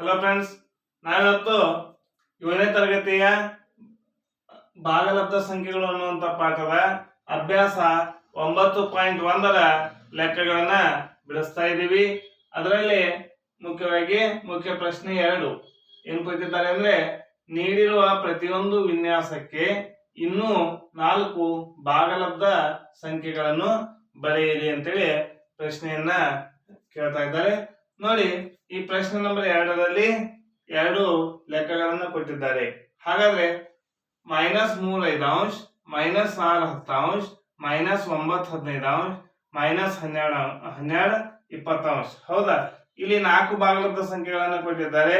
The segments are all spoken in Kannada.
ಹಲೋ ಫ್ರೆಂಡ್ಸ್ ನಾವಿವತ್ತು ಏಳನೇ ತರಗತಿಯ ಭಾಗಲಬ್ಧ ಸಂಖ್ಯೆಗಳು ಅನ್ನುವಂಥ ಪಾಠದ ಅಭ್ಯಾಸ ಒಂಬತ್ತು ಪಾಯಿಂಟ್ ಒಂದರ ಲೆಕ್ಕಗಳನ್ನ ಬಿಡಿಸ್ತಾ ಇದ್ದೀವಿ. ಅದರಲ್ಲಿ ಮುಖ್ಯವಾಗಿ ಮುಖ್ಯ ಪ್ರಶ್ನೆ ಎರಡು. ಏನು ಕೊಟ್ಟಿದ್ದಾರೆ ಅಂದ್ರೆ, ನೀಡಿರುವ ಪ್ರತಿಯೊಂದು ವಿನ್ಯಾಸಕ್ಕೆ ಇನ್ನೂ ನಾಲ್ಕು ಭಾಗಲಬ್ಧ ಸಂಖ್ಯೆಗಳನ್ನು ಬರೆಯಿರಿ ಅಂತೇಳಿ ಪ್ರಶ್ನೆಯನ್ನ ಕೇಳ್ತಾ ಇದ್ದಾರೆ. ನೋಡಿ ಈ ಪ್ರಶ್ನೆ ನಂಬರ್ ಎರಡರಲ್ಲಿ ಎರಡು ಲೆಕ್ಕಗಳನ್ನು ಕೊಟ್ಟಿದ್ದಾರೆ. ಹಾಗಾದ್ರೆ ಮೈನಸ್ ಮೂರ್ ಐದಾಂಶ ಮೈನಸ್ ಆರು ಹತ್ತಾಂಶ ಮೈನಸ್ ಒಂಬತ್ತು ಹದಿನೈದಾಂಶ ಮೈನಸ್ ಹನ್ನೆರಡು ಹನ್ನೆರಡು ಇಪ್ಪತ್ತಾಂಶ ಹೌದಾ? ಇಲ್ಲಿ ನಾಲ್ಕು ಭಾಗಲಬ್ಧ ಸಂಖ್ಯೆಗಳನ್ನ ಕೊಟ್ಟಿದ್ದಾರೆ.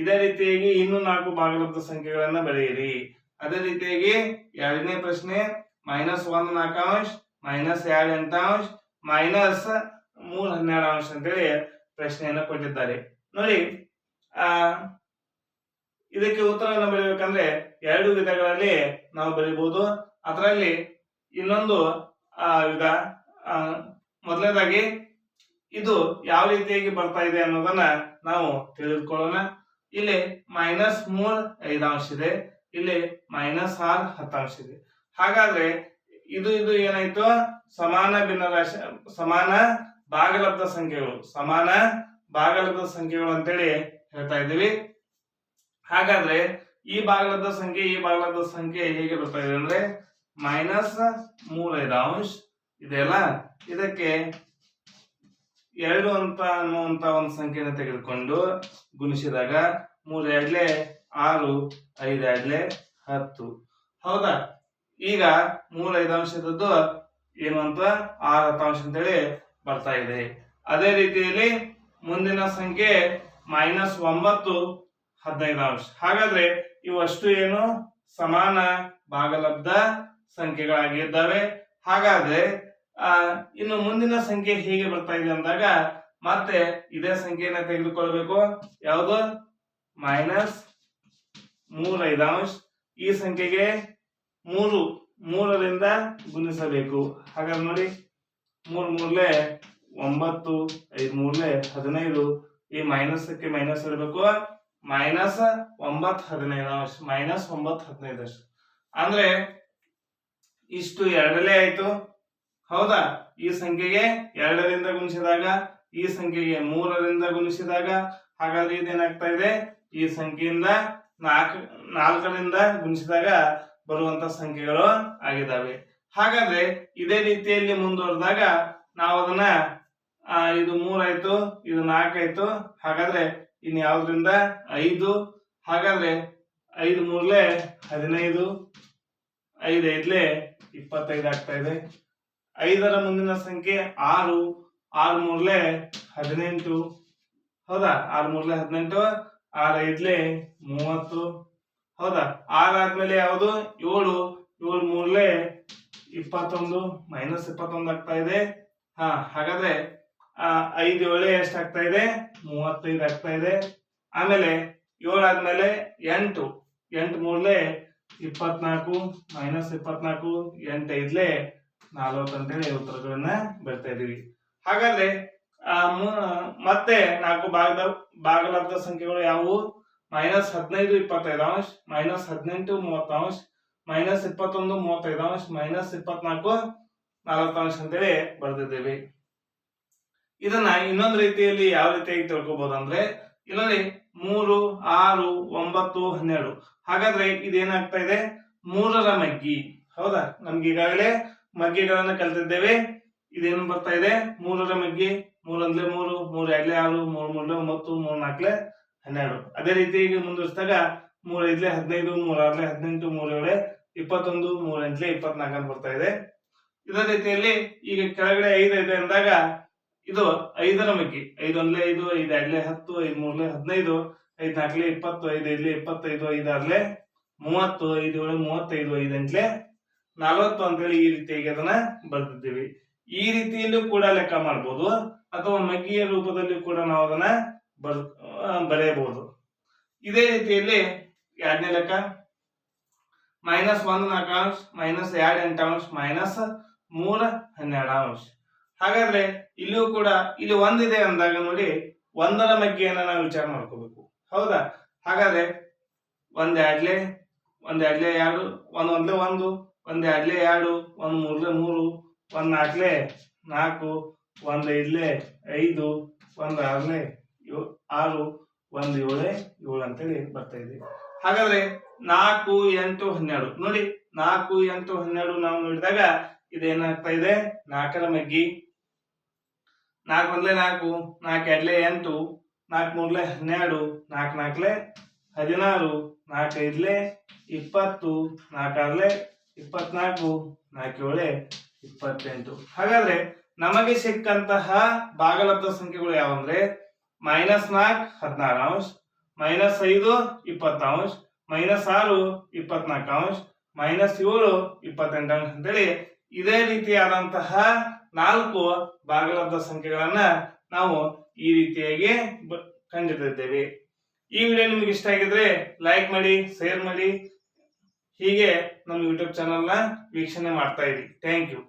ಇದೇ ರೀತಿಯಾಗಿ ಇನ್ನೂ ನಾಲ್ಕು ಭಾಗಲಬ್ಧ ಸಂಖ್ಯೆಗಳನ್ನ ಬರೆಯಿರಿ. ಅದೇ ರೀತಿಯಾಗಿ ಎರಡನೇ ಪ್ರಶ್ನೆ ಮೈನಸ್ ಒಂದು ನಾಲ್ಕಾಂಶ ಮೈನಸ್ ಎರಡು ಎಂಟಾಂಶ ಮೈನಸ್ ಮೂರ್ ಹನ್ನೆರಡು ಅಂಶ ಅಂತೇಳಿ ಪ್ರಶ್ನೆಯನ್ನ ಕೊಟ್ಟಿದ್ದಾರೆ. ನೋಡಿ, ಆ, ಇದಕ್ಕೆ ಉತ್ತರವನ್ನು ಬರೀಬೇಕಂದ್ರೆ ಎರಡು ವಿಧಗಳಲ್ಲಿ ನಾವು ಬರೀಬಹುದು ಅದರಲ್ಲಿ ಇನ್ನೊಂದು, ಆ, ವಿಧ ಮೊದಲನೇದಾಗಿ ಇದು ಯಾವ ರೀತಿಯಾಗಿ ಬರ್ತಾ ಇದೆ ಅನ್ನೋದನ್ನ ನಾವು ತಿಳಿದುಕೊಳ್ಳೋಣ. ಇಲ್ಲಿ ಮೈನಸ್ ಮೂರ್ ಐದಾಂಶ ಇದೆ. ಇಲ್ಲಿ ಮೈನಸ್ ಆರ್ ಹತ್ತಾಂಶ ಇದೆ. ಹಾಗಾದ್ರೆ ಇದು ಇದು ಏನಾಯ್ತು? ಸಮಾನ ಭಿನ್ನರಾಶಿ, ಸಮಾನ ಭಾಗಲಬ್ಧ ಸಂಖ್ಯೆಗಳು. ಸಮಾನ ಭಾಗಲಬ್ಧ ಸಂಖ್ಯೆಗಳು ಅಂತೇಳಿ ಹೇಳ್ತಾ ಇದ್ದೀವಿ. ಹಾಗಾದ್ರೆ ಈ ಭಾಗಲಬ್ಧ ಸಂಖ್ಯೆ, ಈ ಭಾಗಲಬ್ಧ ಸಂಖ್ಯೆ ಹೇಗೆ ಬರ್ತಾ ಇದೆ ಅಂದ್ರೆ ಮೈನಸ್ ಮೂರೈದು ಅಂಶ ಇದೆಯಲ್ಲ ಇದಕ್ಕೆ ಎರಡು ಅಂತ ಅನ್ನುವಂತ ಒಂದು ಸಂಖ್ಯೆನ ತೆಗೆದುಕೊಂಡು ಗುಣಿಸಿದಾಗ ಮೂರ್ ಎರಡ್ಲೆ ಆರು, ಐದು ಎರಡ್ಲೆ ಹತ್ತು. ಹೌದಾ? ಈಗ ಮೂರ್ ಅಂಶದ್ದು ಏನು ಅಂತ? ಆರು ಹತ್ತಾಂಶ ಅಂತೇಳಿ ಬರ್ತಾ ಇದೆ. ಅದೇ ರೀತಿಯಲ್ಲಿ ಮುಂದಿನ ಸಂಖ್ಯೆ ಮೈನಸ್ ಒಂಬತ್ತು ಹದಿನೈದು ಅಂಶ. ಹಾಗಾದ್ರೆ ಇವಷ್ಟು ಏನು ಸಮಾನ ಭಾಗಲಬ್ಧ ಸಂಖ್ಯೆಗಳಾಗಿದ್ದಾವೆ. ಹಾಗಾದ್ರೆ ಇನ್ನು ಮುಂದಿನ ಸಂಖ್ಯೆ ಹೇಗೆ ಬರ್ತಾ ಇದೆ ಅಂದಾಗ ಮತ್ತೆ ಇದೇ ಸಂಖ್ಯೆಯನ್ನ ತೆಗೆದುಕೊಳ್ಬೇಕು. ಯಾವುದು? ಮೈನಸ್ ಮೂರ್ ಐದಾಂಶ ಈ ಸಂಖ್ಯೆಗೆ ಮೂರು, ಮೂರರಿಂದ ಗುಣಿಸಬೇಕು. ಹಾಗಾದ್ರೆ ನೋಡಿ. ಮೂರ್ ಮೂರ್ಲೆ ಒಂಬತ್ತು, ಐದ್ ಮೂರ್ಲೆ ಹದಿನೈದು. ಈ ಮೈನಸ್ಗೆ ಮೈನಸ್ ಇರಬೇಕು. ಮೈನಸ್ ಒಂಬತ್ತು ಹದಿನೈದು. ಅಷ್ಟು ಮೈನಸ್ ಒಂಬತ್ತು ಹದಿನೈದು ಅಷ್ಟು. ಅಂದ್ರೆ ಇಷ್ಟು ಎರಡಲೇ ಆಯ್ತು. ಹೌದಾ? ಈ ಸಂಖ್ಯೆಗೆ ಎರಡರಿಂದ ಗುಣಿಸಿದಾಗ, ಈ ಸಂಖ್ಯೆಗೆ ಮೂರರಿಂದ ಗುಣಿಸಿದಾಗ ಹಾಗಾದ್ರೆ ಇದೇನಾಗ್ತಾ ಇದೆ? ಈ ಸಂಖ್ಯೆಯಿಂದ ನಾಲ್ಕು, ನಾಲ್ಕರಿಂದ ಗುಣಿಸಿದಾಗ ಬರುವಂತ ಸಂಖ್ಯೆಗಳು ಆಗಿದ್ದಾವೆ. ಹಾಗಾದ್ರೆ ಇದೇ ರೀತಿಯಲ್ಲಿ ಮುಂದುವರೆದಾಗ ನಾವು ಅದನ್ನ ಇದು ಮೂರಾಯ್ತು, ಇದು ನಾಲ್ಕಾಯ್ತು, ಹಾಗಾದ್ರೆ ಇನ್ ಯಾವ್ದ್ರಿಂದ? ಐದು. ಹಾಗಾದ್ರೆ ಐದು ಮೂರ್ಲೆ ಹದಿನೈದು, ಐದು ಐದ್ಲೆ ಇಪ್ಪತ್ತೈದು ಆಗ್ತಾ ಇದೆ. ಐದರ ಮುಂದಿನ ಸಂಖ್ಯೆ ಆರು. ಆರು ಮೂರ್ಲೆ ಹದಿನೆಂಟು. ಹೌದಾ? ಆರು ಮೂರ್ಲೆ ಹದಿನೆಂಟು, ಆರು ಐದ್ಲೆ ಮೂವತ್ತು. ಹೌದಾ? ಆರ್ ಆದ್ಮೇಲೆ ಯಾವುದು? ಏಳು. ಏಳು ಮೂರ್ಲೆ ಇಪ್ಪತ್ತೊಂದು ಮೈನಸ್ ಇಪ್ಪತ್ತೊಂದು ಆಗ್ತಾ ಇದೆ. ಹಾ, ಹಾಗಾದ್ರೆ ಐದು ಏಳೆ ಎಷ್ಟು ಆಗ್ತಾ ಇದೆ? ಮೂವತ್ತೈದು ಆಗ್ತಾ ಇದೆ. ಆಮೇಲೆ ಏಳು ಆದ್ಮೇಲೆ ಎಂಟು. ಎಂಟು ಮೂರ್ಲೆ ಇಪ್ಪತ್ನಾಲ್ಕು ಮೈನಸ್ ಇಪ್ಪತ್ನಾಲ್ಕು, ಎಂಟು ನಲ್ವತ್ತು ಅಂತೇಳಿ ಉತ್ತರಗಳನ್ನ ಬರ್ತಾ ಇದೀವಿ. ಹಾಗಾದ್ರೆ ಮತ್ತೆ ನಾಲ್ಕು ಭಾಗದ, ಭಾಗಲಬ್ಧ ಸಂಖ್ಯೆಗಳು ಯಾವುವು? ಮೈನಸ್ ಹದಿನೈದು, ಇಪ್ಪತ್ತೈದು ಅಂಶ ಮೈನಸ್ ಹದಿನೆಂಟು, ಮೂವತ್ತು ಅಂಶ ಮೈನಸ್ ಇಪ್ಪತ್ತೊಂದು ಮೂವತ್ತೈದು ಅಂಶ ಮೈನಸ್ ಇಪ್ಪತ್ನಾಲ್ಕು ನಲವತ್ತು ಅಂಶ ಅಂತೇಳಿ ಬರೆದಿದ್ದೇವೆ. ಇದನ್ನ ಇನ್ನೊಂದು ರೀತಿಯಲ್ಲಿ ಯಾವ ರೀತಿಯಾಗಿ ತಿಳ್ಕೊಬಹುದು ಅಂದ್ರೆ ಇಲ್ಲಿ ಮೂರು, ಆರು, ಒಂಬತ್ತು, ಹನ್ನೆರಡು. ಹಾಗಾದ್ರೆ ಇದೇನಾಗ್ತಾ ಇದೆ? ಮೂರರ ಮಗ್ಗಿ. ಹೌದಾ? ನಮ್ಗೆ ಈಗಾಗಲೇ ಮಗ್ಗಿಗಳನ್ನ ಕಲ್ತಿದ್ದೇವೆ. ಇದೇನು ಬರ್ತಾ ಇದೆ? ಮೂರರ ಮಗ್ಗಿ. ಮೂರಂದ್ಲೆ ಮೂರು ಮೂರ್ ಎರಡ್ಲೆ ಆರು, ಮೂರ್ ಮೂರ್ಲೆ ಒಂಬತ್ತು ಮೂರ್ ನಾಲ್ಕಲೆ ಹನ್ನೆರಡು. ಅದೇ ರೀತಿ ಈಗ ಮುಂದುವರಿಸಿದಾಗ ಮೂರ್ ಐದ್ಲೆ ಹದಿನೈದು ಮೂರ್ ಆರ್ಲೆ ಹದಿನೆಂಟು ಮೂರ್ ಏಳೆ ಇಪ್ಪತ್ತೊಂದು, ಮೂರು ಎಂಟ್ಲೆ ಇಪ್ಪತ್ನಾಲ್ಕು ಅಂತ ಬರ್ತಾ ಇದೆ. ಇದೇ ರೀತಿಯಲ್ಲಿ ಈಗ ಕೆಳಗಡೆ ಐದು ಇದೆ ಅಂದಾಗ ಇದು ಐದರ ಮಗ್ಗಿ ಐದೊಂದ್ಲೆ ಐದು ಐದು ಎರಡ್ಲೆ ಹತ್ತು, ಐದು ಮೂರ್ಲೆ ಹದಿನೈದು, ಐದ್ ನಾಲ್ಕಲೆ ಇಪ್ಪತ್ತು, ಐದು ಐದ್ಲೆ ಇಪ್ಪತ್ತೈದು, ಐದು ಆರ್ಲೆ ಮೂವತ್ತು, ಐದು ಏಳು, ಮೂವತ್ತೈದು, ಐದು ಎಂಟ್ಲೆ ನಲವತ್ತು ಅಂತೇಳಿ ಈ ರೀತಿಯಾಗಿ ಅದನ್ನ ಬರ್ತಿದ್ದೀವಿ ಈ ರೀತಿಯಲ್ಲೂ ಕೂಡ ಲೆಕ್ಕ ಮಾಡ್ಬೋದು. ಅಥವಾ ಮಗ್ಗಿಯ ರೂಪದಲ್ಲಿ ಕೂಡ ನಾವು ಅದನ್ನ ಬರ್ ಬರೆಯಬಹುದು. ಇದೇ ರೀತಿಯಲ್ಲಿ ಎರಡನೇ ಲೆಕ್ಕ. ಮೈನಸ್ ಒಂದು ನಾಲ್ಕು ಅಂಶ, ಮೈನಸ್ ಎರಡು ಎಂಟು ಅಂಶ, ಮೈನಸ್ ಮೂರ ಹನ್ನೆರಡು ಅಂಶ. ಹಾಗಾದ್ರೆ ಇಲ್ಲೂ ಕೂಡ ಇಲ್ಲಿ ಒಂದಿದೆ ಅಂದಾಗ ನೋಡಿ, ಒಂದರ ಬಗ್ಗೆಯನ್ನ ನಾವು ವಿಚಾರ ಮಾಡ್ಕೋಬೇಕು. ಹೌದಾ? ಹಾಗಾದ್ರೆ ಒಂದ್ ಎರಡ್ಲೆ ಒಂದ್ ಎರಡ್ಲೆ ಎರಡು, ಒಂದ್ ಒಂದ್ಲೆ ಒಂದು, ಒಂದ್ ಎರಡ್ಲೆ ಎರಡು, ಒಂದ್ ಮೂರ್ಲೆ ಮೂರು, ಒಂದ್ ನಾಲ್ಕ್ಲೆ ನಾಲ್ಕು, ಒಂದ್ ಐದ್ಲೆ ಐದು, ಒಂದ್ ಆರ್ಲೆ ಆರು, ಒಂದ್ ಏಳೆ ಏಳು ಅಂತೇಳಿ ಬರ್ತಾ ಇದೆ. ಹಾಗಾದ್ರೆ ನಾಲ್ಕು ಎಂಟು ಹನ್ನೆರಡು. ನೋಡಿ, ನಾಲ್ಕು ಎಂಟು ಹನ್ನೆರಡು ನಾವು ನೋಡಿದಾಗ ಇದೇನಾಗ್ತಾ ಇದೆ? ನಾಲ್ಕರ ಮಗ್ಗಿ. ನಾಲ್ಕು ಒಂದ್ಲೆ ನಾಲ್ಕು ನಾಲ್ಕು ಎರಡ್ಲೆ ಎಂಟು, ನಾಲ್ಕು ಮೂರ್ಲೆ ಹನ್ನೆರಡು, ನಾಲ್ಕು ನಾಲ್ಕಲೆ ಹದಿನಾರು, ನಾಲ್ಕು ಐದ್ಲೆ ಇಪ್ಪತ್ತು ನಾಲ್ಕಾರ್ಲೆ ಇಪ್ಪತ್ನಾಲ್ಕು, ನಾಲ್ಕು ಏಳೆ ಇಪ್ಪತ್ತೆಂಟು. ಹಾಗಾದ್ರೆ ನಮಗೆ ಸಿಕ್ಕಂತಹ ಭಾಗಲಬ್ಧ ಸಂಖ್ಯೆಗಳು ಯಾವಂದ್ರೆ? ಮೈನಸ್ ನಾಲ್ಕು, ಹದಿನಾರು. ಅಂಶ ಮೈನಸ್ ಐದು ಇಪ್ಪತ್ತು ಅಂಶ, ಮೈನಸ್ ಆರು ಇಪ್ಪತ್ನಾಲ್ಕು ಅಂಶ, ಮೈನಸ್ ಏಳು ಇಪ್ಪತ್ತೆಂಟು ಅಂಶ ಅಂತೇಳಿ ಇದೇ ರೀತಿಯಾದಂತಹ ನಾಲ್ಕು ಭಾಗಲಬ್ಧ ಸಂಖ್ಯೆಗಳನ್ನ ನಾವು ಈ ರೀತಿಯಾಗಿ ಕಂಡಿದ್ದೇವೆ. ಈ ವಿಡಿಯೋ ನಿಮ್ಗೆ ಇಷ್ಟ ಆಗಿದ್ರೆ ಲೈಕ್ ಮಾಡಿ ಶೇರ್ ಮಾಡಿ, ಹೀಗೆ ನಮ್ಮ ಯೂಟ್ಯೂಬ್ ಚಾನಲ್ನ ವೀಕ್ಷಣೆ ಮಾಡ್ತಾ ಇರಿ. Thank you